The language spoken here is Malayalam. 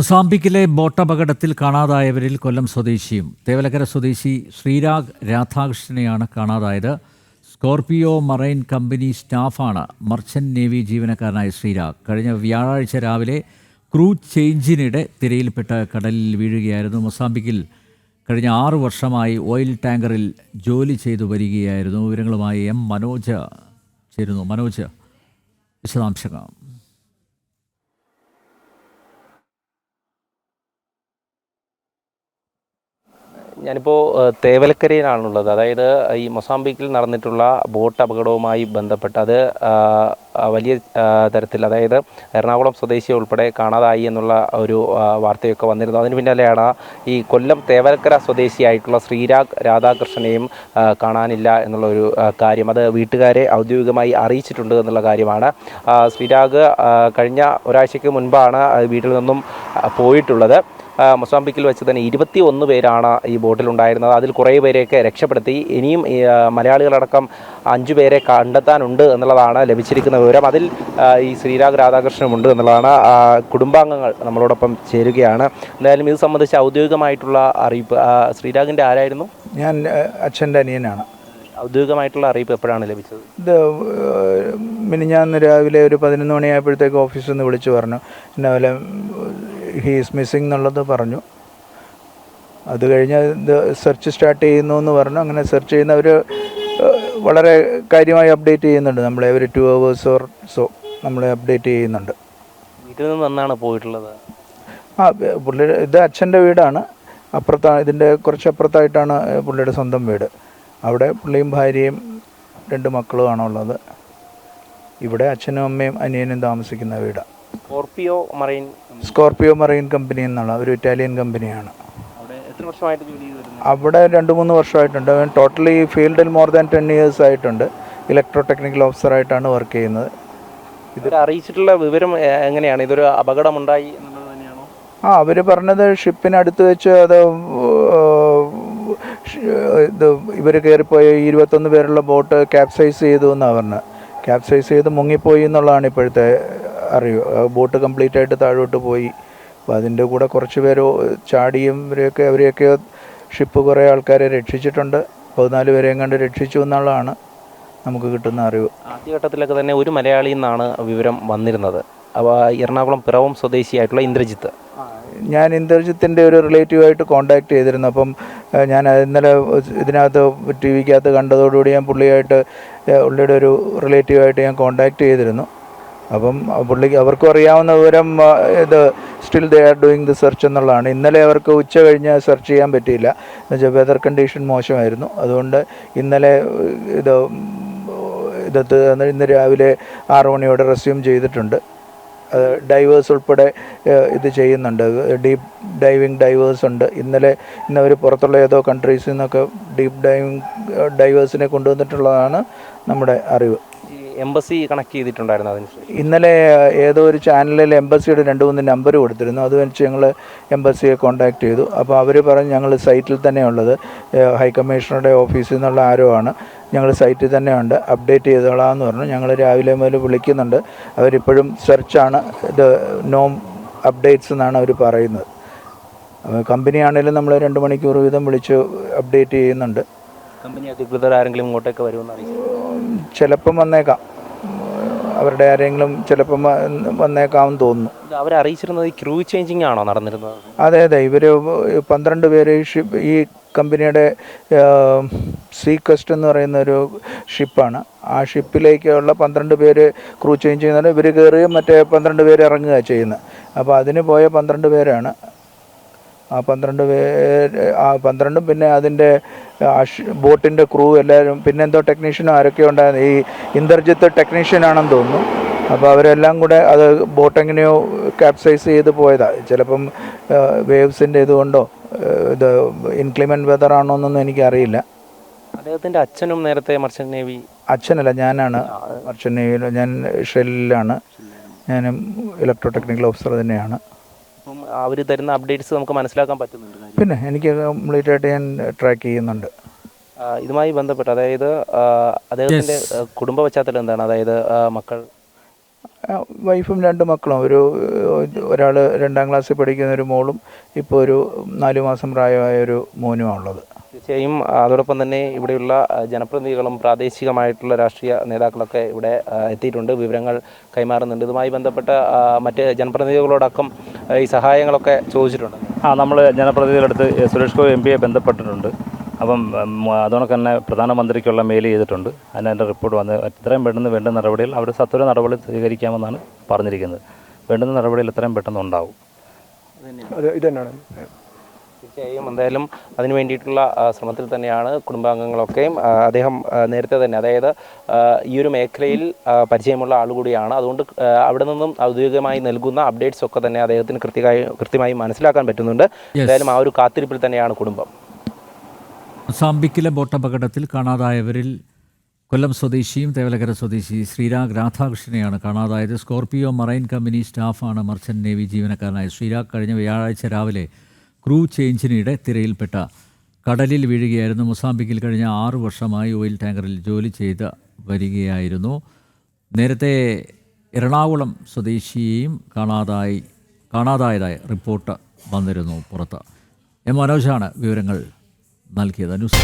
മൊസാംബിക്കിലെ ബോട്ടപകടത്തിൽ കാണാതായവരിൽ കൊല്ലം സ്വദേശിയും തേവലക്കര സ്വദേശി ശ്രീരാഗ് രാധാകൃഷ്ണനെയാണ് കാണാതായത്. സ്കോർപിയോ മറൈൻ കമ്പനി സ്റ്റാഫാണ് മർച്ചന്റ് നേവി ജീവനക്കാരനായ ശ്രീരാഗ്. കഴിഞ്ഞ വ്യാഴാഴ്ച രാവിലെ ക്രൂ ചേഞ്ചിനിടെ തിരയിൽപ്പെട്ട കടലിൽ വീഴുകയായിരുന്നു മൊസാംബിക്കിൽ. കഴിഞ്ഞ ആറു വർഷമായി ഓയിൽ ടാങ്കറിൽ ജോലി ചെയ്തു വരികയായിരുന്നു. വിവരങ്ങളുമായി എം മനോജ് ചേരുന്നു. മനോജ് വിശദാംശങ്ങൾ. ഞാനിപ്പോൾ തേവലക്കരയിലാണുള്ളത്. അതായത് ഈ മൊസാംബിക്കിൽ നടന്നിട്ടുള്ള ബോട്ട് അപകടവുമായി ബന്ധപ്പെട്ട് അത് വലിയ തരത്തിൽ അതായത് എറണാകുളം സ്വദേശി ഉൾപ്പെടെ കാണാതായി എന്നുള്ള ഒരു വാർത്തയൊക്കെ വന്നിരുന്നു. അതിന് പിന്നാലെയാണ് ഈ കൊല്ലം തേവലക്കര സ്വദേശിയായിട്ടുള്ള ശ്രീരാഗ് രാധാകൃഷ്ണനെയും കാണാനില്ല എന്നുള്ള ഒരു കാര്യം അത് വീട്ടുകാരെ ഔദ്യോഗികമായി അറിയിച്ചിട്ടുണ്ട് എന്നുള്ള കാര്യമാണ്. ശ്രീരാഗ് കഴിഞ്ഞ ഒരാഴ്ചയ്ക്ക് മുൻപാണ് വീട്ടിൽ നിന്നും പോയിട്ടുള്ളത്. മൊസാമ്പിക്കിൽ വെച്ച് തന്നെ ഇരുപത്തി ഒന്ന് പേരാണ് ഈ ബോട്ടിലുണ്ടായിരുന്നത് അതിൽ കുറേ പേരെയൊക്കെ രക്ഷപ്പെടുത്തി. ഇനിയും മലയാളികളടക്കം അഞ്ചു പേരെ കണ്ടെത്താനുണ്ട് എന്നുള്ളതാണ് ലഭിച്ചിരിക്കുന്ന വിവരം അതിൽ ഈ ശ്രീരാഗ് രാധാകൃഷ്ണനുമുണ്ട് എന്നുള്ളതാണ് കുടുംബാംഗങ്ങൾ നമ്മളോടൊപ്പം ചേരുകയാണ്. എന്തായാലും ഇത് സംബന്ധിച്ച് ഔദ്യോഗികമായിട്ടുള്ള അറിയിപ്പ് ശ്രീരാഗിന്റെ ആരായിരുന്നു? ഞാൻ അച്ഛന്റെ അനിയനാണ്. ഔദ്യോഗികമായിട്ടുള്ള അറിയിപ്പ് എപ്പോഴാണ് ലഭിച്ചത്? ഇത് ഞാൻ മിനിഞ്ഞാന്ന് രാവിലെ ഒരു പതിനൊന്ന് മണിയായപ്പോഴത്തേക്ക് ഓഫീസിൽ നിന്ന് വിളിച്ചു പറഞ്ഞു. ഇന്ന പോലെ ഹീസ് മിസ്സിങ് എന്നുള്ളത് പറഞ്ഞു. അത് കഴിഞ്ഞ് ഇത് സെർച്ച് സ്റ്റാർട്ട് ചെയ്യുന്നു എന്ന് പറഞ്ഞു. അങ്ങനെ സെർച്ച് ചെയ്യുന്നവർ വളരെ കാര്യമായി അപ്ഡേറ്റ് ചെയ്യുന്നുണ്ട്. നമ്മളെ ഒരു ടു അവേഴ്സ് ഓർ സോ നമ്മളെ അപ്ഡേറ്റ് ചെയ്യുന്നുണ്ട്. വീട്ടിൽ നിന്ന് പോയിട്ടുള്ളത്? ആ പുള്ളിയുടെ ഇത് അച്ഛന്റെ വീടാണ്. അപ്പുറത്താണ് ഇതിന്റെ കുറച്ച് അപ്പുറത്തായിട്ടാണ് പുള്ളിയുടെ സ്വന്തം വീട്. അവിടെ പുള്ളിയും ഭാര്യയും രണ്ട് മക്കളുമാണ് ഉള്ളത്. ഇവിടെ അച്ഛനും അമ്മയും അനിയനും താമസിക്കുന്ന വീടാണ് Scorpio marine Scorpio marine company എന്നുള്ള ഒരു ഇറ്റാലിയൻ കമ്പനിയാണ്. അവിടെ എത്ര വർഷമായിട്ട് ജോലി ചെയ്ത്? അവിടെ രണ്ട് മൂന്ന് വർഷമായിട്ടുണ്ട്. അവൻ ടോട്ടലി ഫീൽഡിൽ മോർ ദാൻ ടെൻ ഇയേഴ്സ് ആയിട്ടുണ്ട്. ഇലക്ട്രോ ടെക്നിക്കൽ ഓഫീസറായിട്ടാണ് വർക്ക് ചെയ്യുന്നത്. ഇത് അറിയിച്ചിട്ടുള്ള വിവരം എങ്ങനെയാണ്? ഇതൊരു അപകടമുണ്ടായി ആ അവർ പറഞ്ഞത് ഷിപ്പിനടുത്ത് വെച്ച് അത് ഇത് ഇവർ കയറിപ്പോയ ഇരുപത്തൊന്ന് പേരുള്ള ബോട്ട് ക്യാപ്സൈസ് ചെയ്തു എന്നാണ് പറഞ്ഞത് ക്യാപ്സൈസ് ചെയ്ത് മുങ്ങിപ്പോയി എന്നുള്ളതാണ് ഇപ്പോഴത്തെ അറിവ്. ബോട്ട് കംപ്ലീറ്റ് ആയിട്ട് താഴോട്ട് പോയി. അപ്പോൾ അതിന്റെ കൂടെ കുറച്ച് പേരോ ചാടിയും ഇവരെയൊക്കെ അവരെയൊക്കെ ഷിപ്പ് കുറേ ആൾക്കാരെ രക്ഷിച്ചിട്ടുണ്ട്. പതിനാല് പേരെയും കണ്ട് രക്ഷിച്ചു എന്നുള്ളതാണ് നമുക്ക് കിട്ടുന്ന അറിവ്. ആദ്യഘട്ടത്തിലൊക്കെ തന്നെ ഒരു മലയാളിയിൽ നിന്നാണ് വിവരം വന്നിരുന്നത്. അപ്പോൾ എറണാകുളം പിറവം സ്വദേശിയായിട്ടുള്ള ഇന്ദ്രജിത്ത്. ഞാൻ ഇന്ദ്രജിത്തിന്റെ ഒരു റിലേറ്റീവായിട്ട് കോണ്ടാക്ട് ചെയ്തിരുന്നു. അപ്പം ഞാൻ ഇന്നലെ ഇതിനകത്ത് ടി വിക്കകത്ത് കണ്ടതോടുകൂടി ഞാൻ പുള്ളിയായിട്ട് പുള്ളിയുടെ ഒരു റിലേറ്റീവായിട്ട് ഞാൻ കോണ്ടാക്ട് ചെയ്തിരുന്നു. അപ്പം പുള്ളിക്ക് അവർക്കും അറിയാവുന്ന വിവരം ഇത് still they are doing the search എന്നുള്ളതാണ്. ഇന്നലെ അവർക്ക് ഉച്ച കഴിഞ്ഞ് സെർച്ച് ചെയ്യാൻ പറ്റിയില്ല. എന്നുവെച്ചാൽ വെതർ കണ്ടീഷൻ മോശമായിരുന്നു. അതുകൊണ്ട് ഇന്നലെ ഇത് ഇതത്ത് ഇന്ന് രാവിലെ ആറ് മണിയോടെ റെസ്യൂം ചെയ്തിട്ടുണ്ട്. ഡൈവേഴ്സ് ഉൾപ്പെടെ ഇത് ചെയ്യുന്നുണ്ട്. ഡീപ്പ് ഡൈവിങ് ഡൈവേഴ്സ് ഉണ്ട്. ഇന്നലെ ഇന്നവർ പുറത്തുള്ള ഏതോ കൺട്രീസിൽ നിന്നൊക്കെ ഡീപ്പ് ഡൈവിങ് ഡൈവേഴ്സിനെ കൊണ്ടുവന്നിട്ടുള്ളതാണ് നമ്മുടെ അറിവ്. എംബസി കണക്ട് ചെയ്തിട്ടുണ്ടായിരുന്നു അതിന് ഇന്നലെ ഏതോ ഒരു ചാനലിൽ എംബസിയുടെ രണ്ട് മൂന്ന് നമ്പർ കൊടുത്തിരുന്നു. അത് വെച്ച് ഞങ്ങൾ എംബസിയെ കോൺടാക്ട് ചെയ്തു. അപ്പോൾ അവർ പറഞ്ഞു ഞങ്ങൾ സൈറ്റിൽ തന്നെയുള്ളത് ഹൈക്കമ്മീഷണറുടെ ഓഫീസിൽ നിന്നുള്ള ആരോ ആണ് ഞങ്ങൾ സൈറ്റിൽ തന്നെയുണ്ട് അപ്ഡേറ്റ് ചെയ്തോളാം എന്ന് പറഞ്ഞു. ഞങ്ങൾ രാവിലെ മുതൽ വിളിക്കുന്നുണ്ട്. അവരിപ്പോഴും സെർച്ചാണ് ഇത് നോ അപ്ഡേറ്റ്സ് എന്നാണ് അവർ പറയുന്നത്. കമ്പനിയാണേലും കമ്പനിയാണെങ്കിലും നമ്മൾ രണ്ട് മണിക്കൂർ വീതം വിളിച്ച് അപ്ഡേറ്റ് ചെയ്യുന്നുണ്ട്. കമ്പനി അധികൃതർ ആരെങ്കിലും ഇങ്ങോട്ടേക്ക് വരുമെന്ന് അറിയിച്ചു ചിലപ്പം വന്നേക്കാം. അവരുടെ ആരെങ്കിലും ചിലപ്പം വന്നേക്കാമെന്ന് തോന്നുന്നു. അവരെ അറിയിച്ചിരുന്നത് ഈ ക്രൂ ചേഞ്ചിങ് ആണോ നടന്നിരുന്നത്? അതെ അതെ. ഇവർ പന്ത്രണ്ട് പേര് ഈ ഷിപ്പ് ഈ കമ്പനിയുടെ സീ കസ്റ്റ് എന്ന് പറയുന്ന ഒരു ഷിപ്പാണ് ആ ഷിപ്പിലേക്കുള്ള പന്ത്രണ്ട് പേര് ക്രൂ ചേഞ്ച് ചെയ്യുന്നതാണ് ഇവർ കയറുകയും മറ്റേ പന്ത്രണ്ട് പേര് ഇറങ്ങുക ചെയ്യുന്നത്. അപ്പോൾ അതിന് പോയ പന്ത്രണ്ട് പേരാണ്. ആ പന്ത്രണ്ട് പേര് ആ പന്ത്രണ്ടും പിന്നെ അതിന്റെ ബോട്ടിന്റെ ക്രൂ എല്ലാവരും പിന്നെ എന്തോ ടെക്നീഷ്യനും ആരൊക്കെ ഉണ്ടായിരുന്നു. ഈ ഇന്ദ്രജിത്ത് ടെക്നീഷ്യനാണെന്ന് തോന്നുന്നു. അപ്പോൾ അവരെല്ലാം കൂടെ അത് ബോട്ട് എങ്ങനെയോ ക്യാപ്സൈസ് ചെയ്ത് പോയതാണ് ചിലപ്പം വേവ്സിന്റെ ഇതുകൊണ്ടോ ഇത് ഇൻക്ലിമെന്റ് വെതർ ആണോ എന്നൊന്നും എനിക്കറിയില്ല. അദ്ദേഹത്തിന്റെ അച്ഛനും നേരത്തെ മർച്ചന്റ് നേവി. അച്ഛനല്ല ഞാനാണ് മർച്ചന്റ് നേവിയിൽ ഞാൻ ഷെല്ലിലാണ്. ഞാനും ഇലക്ട്രോ ടെക്നിക്കൽ ഓഫീസർ തന്നെയാണ്. അവർ തരുന്ന അപ്ഡേറ്റ്സ് നമുക്ക് മനസ്സിലാക്കാൻ പറ്റുന്നുണ്ട് പിന്നെ എനിക്ക് കംപ്ലീറ്റ് ആയിട്ട് ഞാൻ ട്രാക്ക് ചെയ്യുന്നുണ്ട്. ഇതുമായി ബന്ധപ്പെട്ട് അതായത് അദ്ദേഹത്തിന്റെ അദ്ദേഹത്തിന്റെ കുടുംബ പശ്ചാത്തലം എന്താണ്? അതായത് മക്കൾ. വൈഫും രണ്ട് മക്കളും. ഒരു ഒരാൾ രണ്ടാം ക്ലാസ്സിൽ പഠിക്കുന്ന ഒരു മോളും ഇപ്പോൾ ഒരു നാല് മാസം പ്രായമായ ഒരു മോനുമാണ് ഉള്ളത്. തീർച്ചയായും അതോടൊപ്പം തന്നെ ഇവിടെയുള്ള ജനപ്രതിനിധികളും പ്രാദേശികമായിട്ടുള്ള രാഷ്ട്രീയ നേതാക്കളൊക്കെ ഇവിടെ എത്തിയിട്ടുണ്ട്. വിവരങ്ങൾ കൈമാറുന്നുണ്ട്. ഇതുമായി ബന്ധപ്പെട്ട മറ്റ് ജനപ്രതിനിധികളോടക്കം ഈ സഹായങ്ങളൊക്കെ ചോദിച്ചിട്ടുണ്ട്. ആ നമ്മൾ ജനപ്രതിനിധികളടുത്ത് സുരേഷ് ഗോപി എം പിയെ ബന്ധപ്പെട്ടിട്ടുണ്ട്. അപ്പം അതുകൊണ്ട് തന്നെ പ്രധാനമന്ത്രിക്കുള്ള മെയിൽ ചെയ്തിട്ടുണ്ട്. അതിന് അതിന്റെ റിപ്പോർട്ട് വന്ന് എത്രയും പെട്ടെന്ന് വേണ്ട നടപടികൾ അവർ സത്വര നടപടി സ്വീകരിക്കാമെന്നാണ് പറഞ്ഞിരിക്കുന്നത്. വേണ്ടുന്ന നടപടികൾ എത്രയും പെട്ടെന്ന് ഉണ്ടാവും. ഇത് തന്നെയാണ് തീർച്ചയായും എന്തായാലും അതിനു വേണ്ടിയിട്ടുള്ള ശ്രമത്തിൽ തന്നെയാണ് കുടുംബാംഗങ്ങളൊക്കെയും അദ്ദേഹം നേരത്തെ തന്നെ അതായത് ഈ ഒരു മേഖലയിൽ പരിചയമുള്ള ആൾ കൂടിയാണ്. അതുകൊണ്ട് അവിടെ നിന്നും ഔദ്യോഗികമായി നൽകുന്ന അപ്ഡേറ്റ്സ് ഒക്കെ തന്നെ അദ്ദേഹത്തിന് കൃത്യമായി കൃത്യമായി മനസ്സിലാക്കാൻ പറ്റുന്നുണ്ട്. എന്തായാലും ആ ഒരു കാത്തിരിപ്പിൽ തന്നെയാണ് കുടുംബം. സാമ്പിക്കിലെ ബോട്ടപകടത്തിൽ കാണാതായവരിൽ കൊല്ലം സ്വദേശിയും തേവലകര സ്വദേശി ശ്രീരാഗ് രാധാകൃഷ്ണനെയാണ് കാണാതായത്. സ്കോർപിയോ മറൈൻ കമ്പനി സ്റ്റാഫാണ് മർച്ചന്റ് നേവി ജീവനക്കാരനായ ശ്രീരാഗ് കഴിഞ്ഞ വ്യാഴാഴ്ച രാവിലെ ക്രൂ ചേഞ്ചിനിടെ തിരയിൽപ്പെട്ട കടലിൽ വീഴുകയായിരുന്നു. മൊസാംബിക്കിൽ കഴിഞ്ഞ ആറു വർഷമായി ഓയിൽ ടാങ്കറിൽ ജോലി ചെയ്ത് വരികയായിരുന്നു. നേരത്തെ എറണാകുളം സ്വദേശിയെയും കാണാതായി കാണാതായതായി റിപ്പോർട്ട് വന്നിരുന്നു പുറത്ത്. എം മനോജാണ് വിവരങ്ങൾ നൽകിയത്. ന്യൂസ്